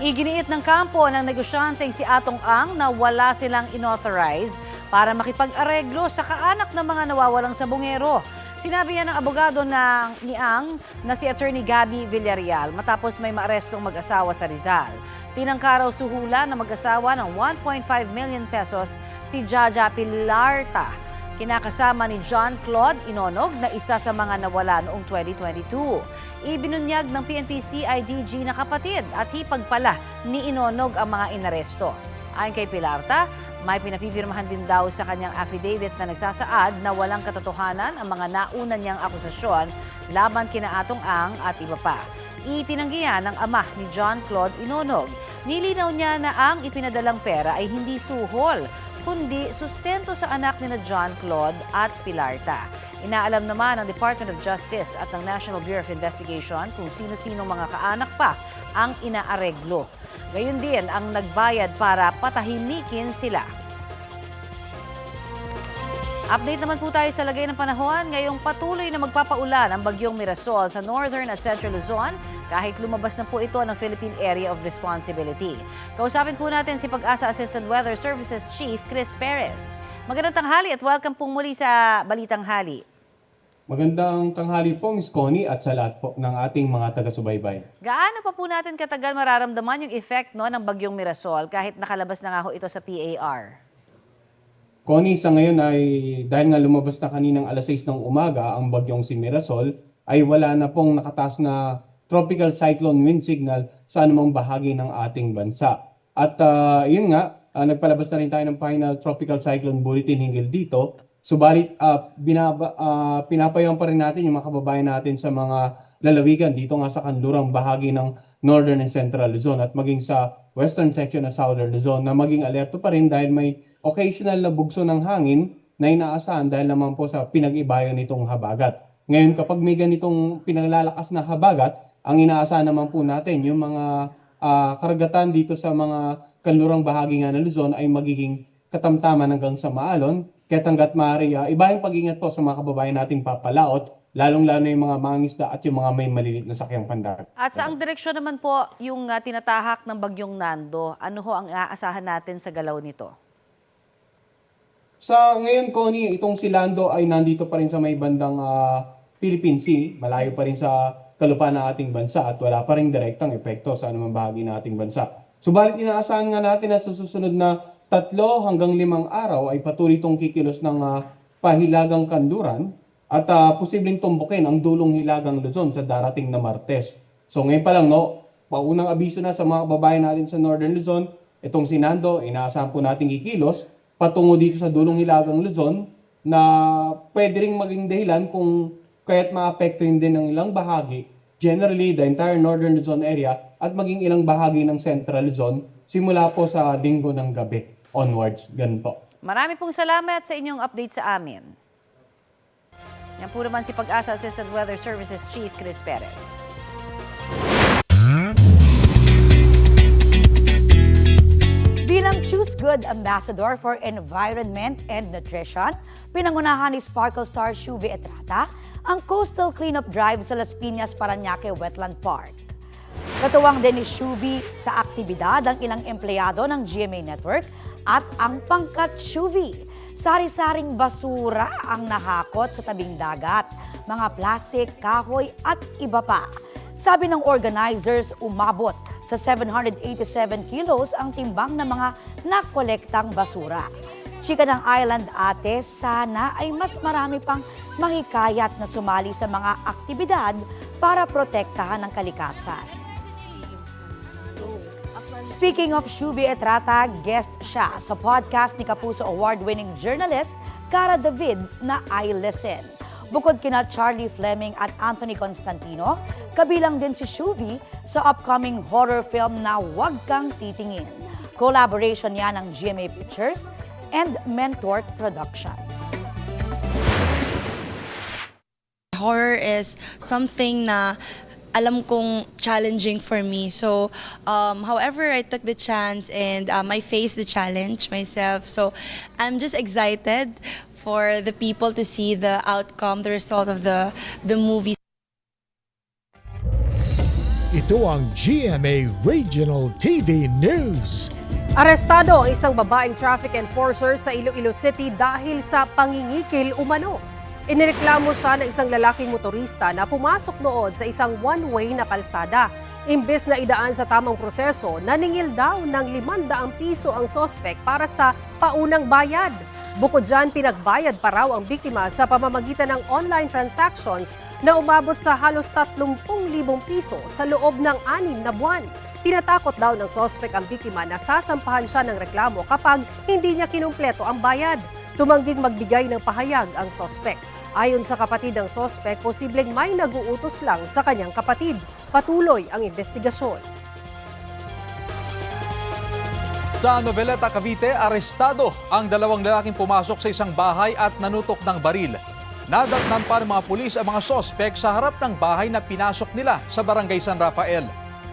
Iginiit ng kampo ng negosyanteng si Atong Ang na wala silang inauthorize para makipag-areglo sa kaanak ng mga nawawalang sabongero. Sinabi yan ng abogado ng ni Ang na si Attorney Gabby Villarreal matapos may maarestong mag-asawa sa Rizal. Tinangkaraw suhula na mag-asawa ng 1.5 million pesos si Jaja Pilarta kinakasama ni John Claude Inonog na isa sa mga nawala noong 2022. Ibinunyag ng PNP CIDG na kapatid at hipag pala ni Inonog ang mga inaresto. Ayon kay Pilarta, may pinapipirmahan din daw sa kanyang affidavit na nagsasaad na walang katotohanan ang mga nauna niyang akusasyon laban kina Atong Ang at iba pa. Itinanggihan ng ama ni John Claude Inonog. Nilinaw niya na ang ipinadalang pera ay hindi suhol, kundi sustento sa anak ni na John Claude at Pilarta. Inaalam naman ng Department of Justice at ng National Bureau of Investigation kung sino-sino mga kaanak pa ang inaareglo. Gayun din ang nagbayad para patahimikin sila. Update naman po tayo sa lagay ng panahon. Ngayong patuloy na magpapaulan ang bagyong Mirasol sa Northern at Central Luzon kahit lumabas na po ito ng Philippine Area of Responsibility. Kausapin po natin si Pag-asa Assistant Weather Services Chief Chris Perez. Magandang tanghali at welcome po muli sa Balitang Hali. Magandang tanghali po, Miss Connie, at sa lahat po ng ating mga taga-subaybay. Gaano pa po natin katagal mararamdaman yung effect no, ng bagyong Mirasol kahit nakalabas na nga ho ito sa PAR? Connie, sa ngayon ay dahil nga lumabas na kaninang alas 6 ng umaga ang bagyong si Mirasol, ay wala na pong nakataas na tropical cyclone wind signal sa anumang bahagi ng ating bansa. At ah, yun nga, ah, nagpalabas na rin tayo ng final tropical cyclone bulletin hinggil dito. Subalit, ah, binaba, ah, pinapayaw pa rin natin yung mga kababayan natin sa mga lalawigan dito nga sa kanlurang bahagi ng Northern and Central Luzon at maging sa western section ng Southern Luzon na maging alerto pa rin dahil may occasional na bugso ng hangin na inaasahan dahil naman po sa pinag-ibayo nitong habagat. Ngayon kapag may ganitong pinaglalakas na habagat, ang inaasahan naman po natin yung mga ah, karagatan dito sa mga kanlurang bahagi nga ng Luzon ay magiging katamtaman hanggang sa maalon. Kaya hanggat maaari, uh, iba yung pag-ingat po sa mga kababayan nating papalaot, lalong-lalo yung mga mangisda at yung mga may malilit na sakyang pandagat. At sa ang direksyon naman po yung ah, tinatahak ng bagyong Nando, ano ho ang aasahan natin sa galaw nito? Sa ngayon, Connie, itong si Lando ay nandito pa rin sa may bandang ah, Philippine Sea. Malayo pa rin sa kalupaan ng ating bansa at wala pa rin direktang epekto sa anumang bahagi ng ating bansa. Subalit inaasahan nga natin na sa susunod na tatlo hanggang limang araw ay patuloy itong kikilos ng ah, pahilagang kanluran at ah, posibleng tumbukin ang dulong hilagang Luzon sa darating na Martes. So ngayon pa lang, no, paunang abiso na sa mga kababayan natin sa Northern Luzon, itong si Nando, inaasahan po natin kikilos patungo dito sa dulong hilagang Luzon na pwede ring maging dahilan kung kaya't maapektuhin din ng ilang bahagi, generally the entire Northern Luzon area at maging ilang bahagi ng Central Luzon simula po sa linggo ng gabi onwards. Ganun po. Marami pong salamat sa inyong update sa amin. Yan po naman si Pag-asa Assistant Weather Services Chief Chris Perez. Choose Good Ambassador for Environment and Nutrition, pinangunahan ni Sparkle Star Shuvi Etrata ang Coastal Cleanup Drive sa Las Piñas, Paranaque Wetland Park. Katuwang din ni Shuvi sa aktibidad ang ilang empleyado ng GMA Network at ang pangkat Shuvi. Sari-saring basura ang nahakot sa tabing dagat, mga plastik, kahoy at iba pa. Sabi ng organizers, umabot sa 787 kilos ang timbang ng mga nakolektang basura. Chika ng Island Ate, sana ay mas marami pang mahikayat na sumali sa mga aktibidad para protektahan ang kalikasan. Speaking of Shubi Etrata, guest siya sa podcast ni Kapuso Award-winning journalist Cara David na I Listen. Bukod kina Charlie Fleming at Anthony Constantino, kabilang din si Shuvi sa upcoming horror film na Huwag Kang Titingin. Collaboration yan ng GMA Pictures and Mentor Production. horror is something na alam kong challenging for me. So, um, however, I took the chance and um, I faced the challenge myself. So, I'm just excited for the people to see the outcome, the result of the the movie. Ito ang GMA Regional TV News. Arestado ang isang babaeng traffic enforcer sa Iloilo City dahil sa pangingikil umano. Inireklamo siya ng isang lalaking motorista na pumasok noon sa isang one-way na kalsada. Imbes na idaan sa tamang proseso, naningil daw ng 500 piso ang sospek para sa paunang bayad. Bukod dyan, pinagbayad pa raw ang biktima sa pamamagitan ng online transactions na umabot sa halos 30,000 piso sa loob ng anim na buwan. Tinatakot daw ng sospek ang biktima na sasampahan siya ng reklamo kapag hindi niya kinumpleto ang bayad. Tumangging magbigay ng pahayag ang sospek. Ayon sa kapatid ng sospek, posibleng may naguutos lang sa kanyang kapatid. Patuloy ang investigasyon. Sa Noveleta, Cavite, arestado ang dalawang lalaking pumasok sa isang bahay at nanutok ng baril. Nadatnan pa ng mga pulis ang mga sospek sa harap ng bahay na pinasok nila sa barangay San Rafael.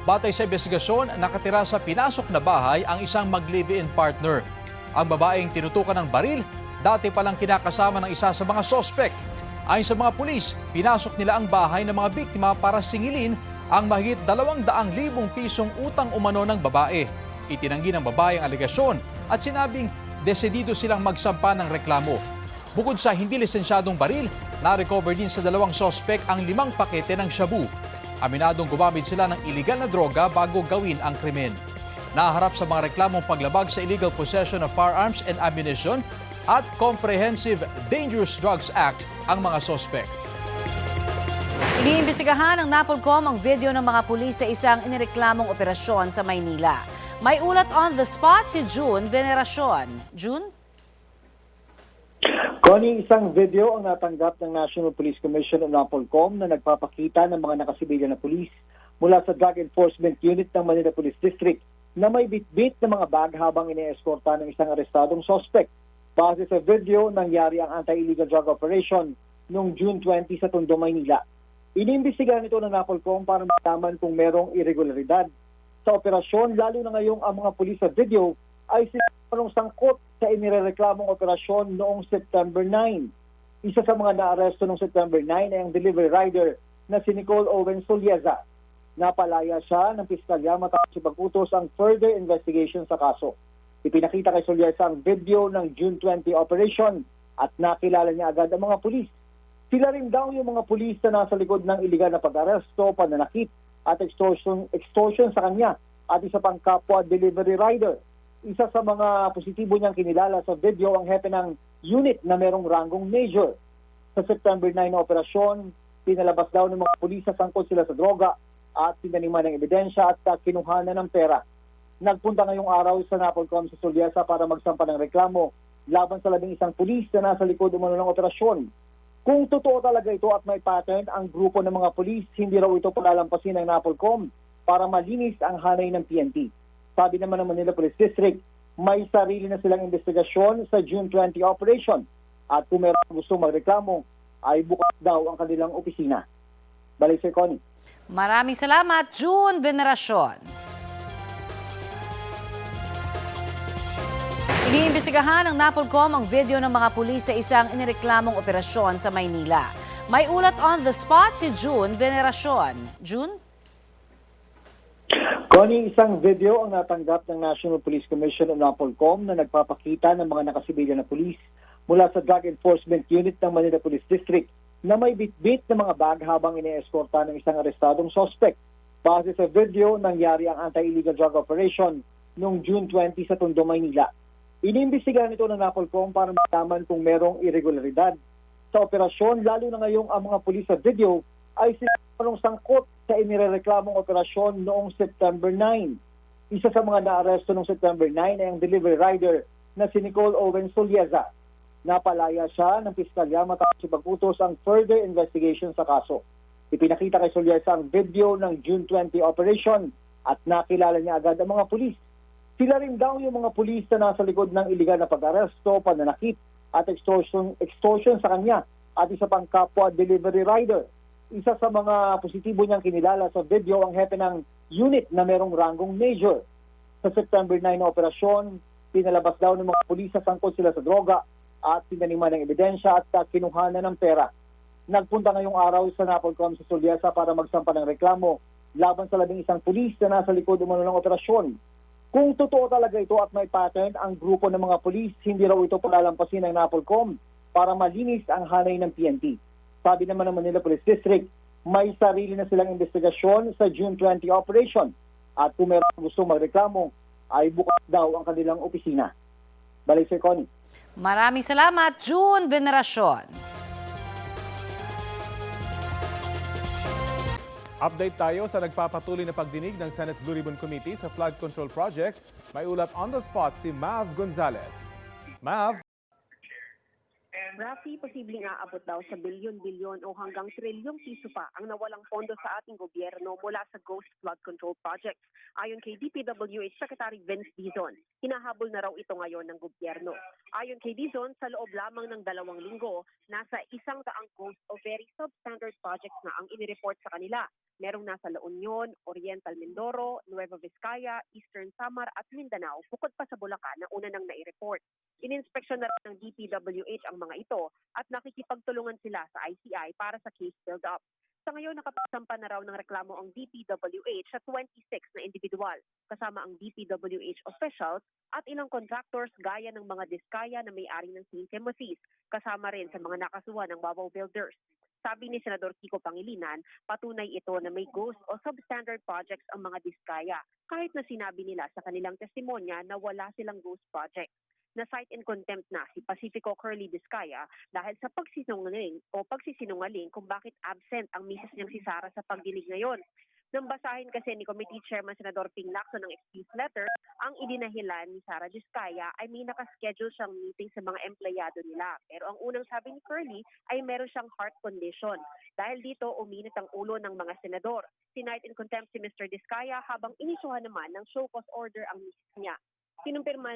Batay sa investigasyon, nakatira sa pinasok na bahay ang isang mag-live-in partner. Ang babaeng tinutukan ng baril, dati palang kinakasama ng isa sa mga sospek. Ayon sa mga pulis, pinasok nila ang bahay ng mga biktima para singilin ang mahigit 200,000 pisong utang umano ng babae. Itinanggi ng babae ang alegasyon at sinabing desidido silang magsampa ng reklamo. Bukod sa hindi lisensyadong baril, na-recover din sa dalawang sospek ang limang pakete ng shabu. Aminadong gumamit sila ng iligal na droga bago gawin ang krimen. Naharap sa mga reklamong paglabag sa illegal possession of firearms and ammunition at Comprehensive Dangerous Drugs Act ang mga sospek. Iniimbestigahan ng NAPOLCOM ang video ng mga pulis sa isang inireklamong operasyon sa Maynila. May ulat on the spot si June Veneracion. June? Connie, isang video ang natanggap ng National Police Commission o NAPOLCOM na nagpapakita ng mga nakasibilyan na pulis mula sa Drug Enforcement Unit ng Manila Police District na may bitbit ng mga bag habang ine-escorta ng isang arestadong suspect. Base sa video, nangyari ang anti-illegal drug operation noong June 20 sa Tondo, Maynila. Iniimbestigahan ito ng NAPOLCOM para malaman kung merong irregularidad sa operasyon, lalo na ngayong ang mga pulis sa video ay sinarong sangkot sa inirereklamong operasyon noong September 9. Isa sa mga naaresto noong September 9 ay ang delivery rider na si Nicole Owen Solieza. Napalaya siya ng piskalya matapos ipag-utos ang further investigation sa kaso. Ipinakita kay Solieza ang video ng June 20 operation at nakilala niya agad ang mga pulis. Sila rin daw yung mga pulis na nasa likod ng iligal na pag-aresto, pananakit at extortion, extortion sa kanya at isa pang kapwa delivery rider. Isa sa mga positibo niyang kinilala sa video ang hepe ng unit na merong ranggong major. Sa September 9 na operasyon, pinalabas daw ng mga pulis sa sangkot sila sa droga at pinaniman ng ebidensya at uh, kinuhanan ng pera. Nagpunta ngayong araw sa Napolcom sa Soliasa para magsampa ng reklamo laban sa labing isang pulis na nasa likod umano ng operasyon. Kung totoo talaga ito at may pattern, ang grupo ng mga pulis, hindi raw ito palalampasin ng Napolcom para malinis ang hanay ng PNP. Sabi naman ng Manila Police District, may sarili na silang investigasyon sa June 20 operation at kung meron gusto magreklamo, ay bukas daw ang kanilang opisina. Balik Sir Connie. Maraming salamat, June Veneracion. Iniimbestigahan ng NAPOLCOM ang video ng mga pulis sa isang inireklamong operasyon sa Maynila. May ulat on the spot si June Veneracion. June? Connie, isang video ang natanggap ng National Police Commission o NAPOLCOM na nagpapakita ng mga nakasibilyan na pulis mula sa Drug Enforcement Unit ng Manila Police District na may bitbit ng mga bag habang ine-escorta ng isang arestadong suspect. Base sa video, nangyari ang anti-illegal drug operation noong June 20 sa Tondo, Maynila. Iniimbestigahan ito ng NAPOLCOM para malaman kung merong irregularidad sa operasyon, lalo na ngayong ang mga pulis sa video ay sinarong sangkot sa inirereklamong operasyon noong September 9. Isa sa mga naaresto noong September 9 ay ang delivery rider na si Nicole Owen Solieza. Napalaya siya ng piskalya matapos ipag-utos ang further investigation sa kaso. Ipinakita kay Solieza ang video ng June 20 operation at nakilala niya agad ang mga pulis. Sila rin daw yung mga pulis na nasa likod ng iligal na pag-aresto, pananakit at extortion, extortion sa kanya at isa pang kapwa delivery rider. Isa sa mga positibo niyang kinilala sa video ang hepe ng unit na merong ranggong major. Sa September 9 na operasyon, pinalabas daw ng mga pulis sa sangkot sila sa droga at pinaniman ng ebidensya at uh, kinuhanan ng pera. Nagpunta ngayong araw sa Napolcom sa Soliasa para magsampa ng reklamo laban sa labing isang pulis na nasa likod umano ng operasyon. Kung totoo talaga ito at may pattern ang grupo ng mga pulis, hindi raw ito palalampasin ng NAPOLCOM para malinis ang hanay ng PNP. Sabi naman ng Manila Police District, may sarili na silang investigasyon sa June 20 operation at kung meron gusto magreklamo, ay bukas daw ang kanilang opisina. Balik Sir Connie. Maraming salamat, June Veneracion. Update tayo sa nagpapatuloy na pagdinig ng Senate Blue Ribbon Committee sa flood control projects. May ulat on the spot si Mav Gonzalez. Mav? Rafi, posibleng aabot daw sa bilyon-bilyon o hanggang trilyong piso pa ang nawalang pondo sa ating gobyerno mula sa Ghost Flood Control Project. Ayon kay DPWH Secretary Vince Dizon, hinahabol na raw ito ngayon ng gobyerno. Ayon kay Dizon, sa loob lamang ng dalawang linggo, nasa isang daang ghost o very substandard projects na ang inireport sa kanila. Merong nasa La Union, Oriental Mindoro, Nueva Vizcaya, Eastern Samar at Mindanao, bukod pa sa Bulacan na una nang nai-report. Ininspeksyon na rin ng DPWH ang mga ito at nakikipagtulungan sila sa ICI para sa case build-up. Sa ngayon, nakapagsampa na raw ng reklamo ang DPWH sa 26 na individual, kasama ang DPWH officials at ilang contractors gaya ng mga diskaya na may-ari ng St. Timothy's, kasama rin sa mga nakasuhan ng Wawaw Builders. Sabi ni Senador Kiko Pangilinan, patunay ito na may ghost o substandard projects ang mga diskaya, kahit na sinabi nila sa kanilang testimonya na wala silang ghost project na cite in contempt na si Pacifico Curly Vizcaya dahil sa pagsisinungaling o pagsisinungaling kung bakit absent ang misis niyang si Sara sa pagdinig ngayon. Nang basahin kasi ni Committee Chairman Senador Ping Lacson ng excuse letter, ang idinahilan ni Sara Vizcaya ay may nakaschedule siyang meeting sa mga empleyado nila. Pero ang unang sabi ni Curly ay meron siyang heart condition. Dahil dito, uminit ang ulo ng mga senador. Tonight in contempt si Mr. Vizcaya habang inisuhan naman ng show cause order ang misis niya. Kinumpirma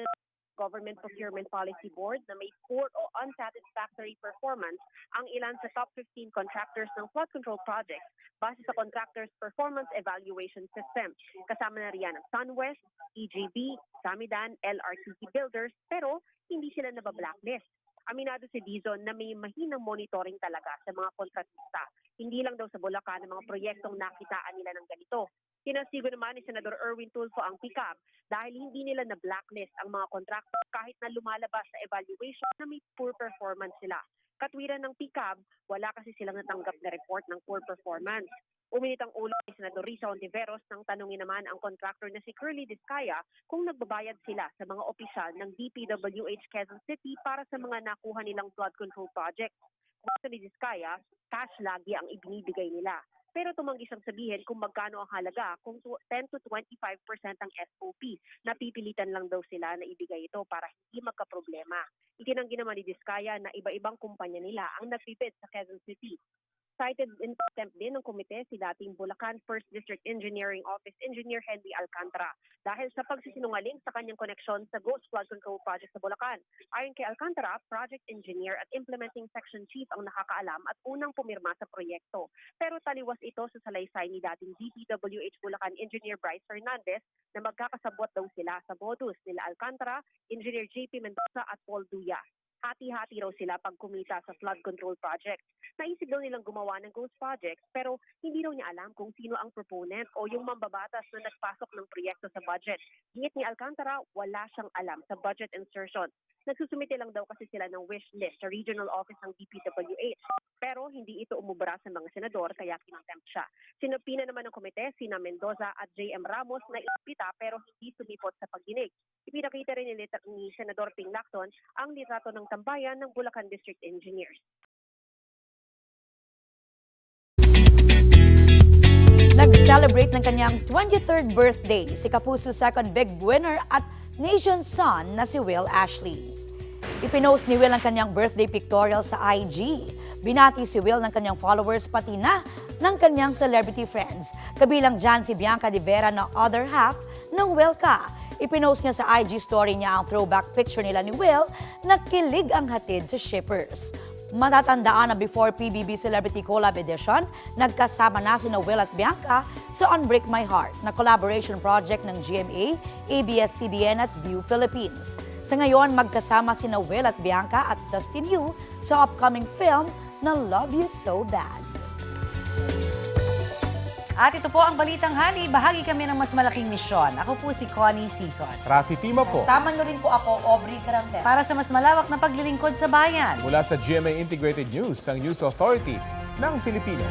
Government Procurement Policy Board na may poor o unsatisfactory performance ang ilan sa top 15 contractors ng flood control projects base sa Contractors Performance Evaluation System. Kasama na riyan ang SunWest, EGB, Samidan, LRTC Builders, pero hindi sila nabablacklist. Aminado si Dizon na may mahinang monitoring talaga sa mga kontratista. Hindi lang daw sa Bulacan ang mga proyektong nakitaan nila ng ganito. Kinasigo naman ni Senador Erwin Tulfo ang PICAB dahil hindi nila na blacklist ang mga contractor kahit na lumalabas sa evaluation na may poor performance sila. Katwiran ng PICAB, wala kasi silang natanggap na report ng poor performance. Uminit ang ulo ni Senador Risa Ontiveros nang tanungin naman ang contractor na si Curly Discaya kung nagbabayad sila sa mga opisyal ng DPWH Quezon City para sa mga nakuha nilang flood control project. Kung ni Discaya, cash lagi ang ibinibigay nila. Pero tumanggi siyang sabihin kung magkano ang halaga kung tu- 10 to 25% ang SOP. Napipilitan lang daw sila na ibigay ito para hindi magkaproblema. Itinanggi naman ni Discaya na iba-ibang kumpanya nila ang nagpipid sa Quezon City. Cited in contempt din ng komite si dating Bulacan First District Engineering Office Engineer Henry Alcantara dahil sa pagsisinungaling sa kanyang koneksyon sa Ghost Flood Control Project sa Bulacan. Ayon kay Alcantara, project engineer at implementing section chief ang nakakaalam at unang pumirma sa proyekto. Pero taliwas ito sa salaysay ni dating DPWH Bulacan Engineer Bryce Fernandez na magkakasabot daw sila sa modus nila Alcantara, Engineer JP Mendoza at Paul Duya. Hati-hati raw sila pag kumita sa flood control project. Naisip daw nilang gumawa ng ghost projects pero hindi raw niya alam kung sino ang proponent o yung mambabatas na nagpasok ng proyekto sa budget. Gingit ni Alcantara, wala siyang alam sa budget insertion. Nagsusumite lang daw kasi sila ng wish list sa regional office ng DPWH. Pero hindi ito umubra sa mga senador kaya kinontempt siya. Sinupina naman ng komite sina Mendoza at J.M. Ramos na ispita pero hindi sumipot sa pagdinig. Ipinakita rin ni, ni Senador Ping Lacson ang litrato ng tambayan ng Bulacan District Engineers. Nag-celebrate ng kanyang 23rd birthday si Kapuso second big winner at Nation Son na si Will Ashley. Ipinost ni Will ang kanyang birthday pictorial sa IG. Binati si Will ng kanyang followers pati na ng kanyang celebrity friends. Kabilang dyan si Bianca de Vera na other half ng Will ka. Ipinost niya sa IG story niya ang throwback picture nila ni Will na kilig ang hatid sa shippers. Matatandaan na before PBB Celebrity Collab Edition, nagkasama na sina Will at Bianca sa Unbreak My Heart na collaboration project ng GMA, ABS-CBN at View Philippines. Sa ngayon, magkasama sina Will at Bianca at Dustin Yu sa upcoming film na Love You So Bad. At ito po ang Balitang Hali. Bahagi kami ng mas malaking misyon. Ako po si Connie Sison. Rafi Tima po. Kasama nyo rin po ako, Aubrey Carangel. Para sa mas malawak na paglilingkod sa bayan. Mula sa GMA Integrated News, ang News Authority ng Filipino.